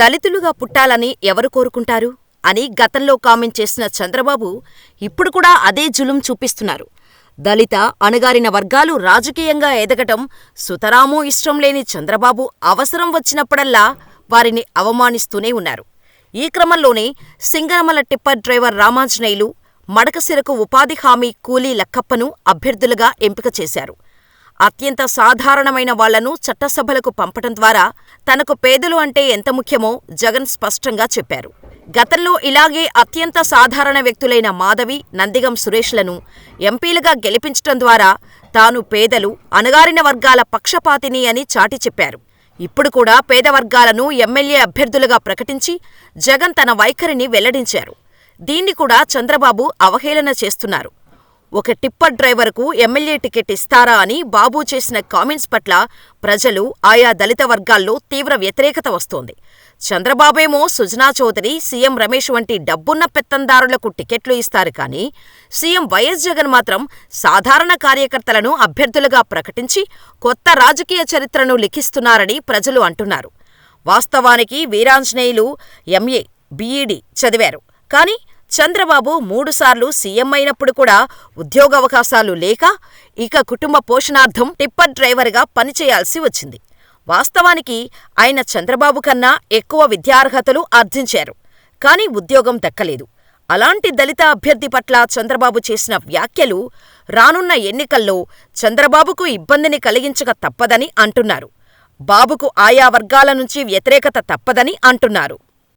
దళితులుగా పుట్టాలని ఎవరు కోరుకుంటారు అని గతంలో కామెంట్ చేసిన చంద్రబాబు ఇప్పుడు కూడా అదే జులుం చూపిస్తున్నారు. దళిత, అణగారిన వర్గాలు రాజకీయంగా ఎదగటం సుతరామూ ఇష్టం లేని చంద్రబాబు అవసరం వచ్చినప్పుడల్లా వారిని అవమానిస్తూనే ఉన్నారు. ఈ క్రమంలోనే సింగరమల టిప్పర్ డ్రైవర్ రామాంజనేయులు, మడకశిరకు ఉపాధి హామీ కూలీ లక్కప్పను అభ్యర్థులుగా ఎంపిక చేశారు. అత్యంత సాధారణమైన వాళ్ళను చట్టసభలకు పంపటం ద్వారా తనకు పేదలు అంటే ఎంత ముఖ్యమో జగన్ స్పష్టంగా చెప్పారు. గతంలో ఇలాగే అత్యంత సాధారణ వ్యక్తులైన మాధవి, నందిగం సురేష్లను ఎంపీలుగా గెలిపించటం ద్వారా తాను పేదలు, అణగారిన వర్గాల పక్షపాతిని అని చాటి చెప్పారు. ఇప్పుడు కూడా పేద వర్గాలను ఎమ్మెల్యే అభ్యర్థులుగా ప్రకటించి జగన్ తన వైఖరిని వెల్లడించారు. దీన్ని కూడా చంద్రబాబు అవహేళన చేస్తున్నారు. ఒక టిప్పర్ డ్రైవర్కు ఎమ్మెల్యే టికెట్ ఇస్తారా అని బాబు చేసిన కామెంట్స్ పట్ల ప్రజలు, ఆయా దళిత వర్గాల్లో తీవ్ర వ్యతిరేకత వస్తోంది. చంద్రబాబేమో సుజనా చౌదరి, సీఎం రమేష్ వంటి డబ్బున్న పెత్తందారులకు టికెట్లు ఇస్తారు కానీ, సీఎం వైఎస్ జగన్ మాత్రం సాధారణ కార్యకర్తలను అభ్యర్థులుగా ప్రకటించి కొత్త రాజకీయ చరిత్రను లిఖిస్తున్నారని ప్రజలు అంటున్నారు. వాస్తవానికి వీరాంజనేయులు ఎంఏ, బీఈడి చదివారు. కానీ చంద్రబాబు మూడుసార్లు సీఎం అయినప్పుడు కూడా ఉద్యోగావకాశాలు లేక, ఇక కుటుంబ పోషణార్థం టిప్పర్ డ్రైవర్గా పనిచేయాల్సి వచ్చింది. వాస్తవానికి ఆయన చంద్రబాబు కన్నా ఎక్కువ విద్యార్హతలు ఆర్జించారు. కానీ ఉద్యోగం దక్కలేదు. అలాంటి దళిత అభ్యర్థి పట్ల చంద్రబాబు చేసిన వ్యాఖ్యలు రానున్న ఎన్నికల్లో చంద్రబాబుకు ఇబ్బందిని కలిగించక తప్పదని అంటున్నారు. బాబుకు ఆయా వర్గాల నుంచి వ్యతిరేకత తప్పదని అంటున్నారు.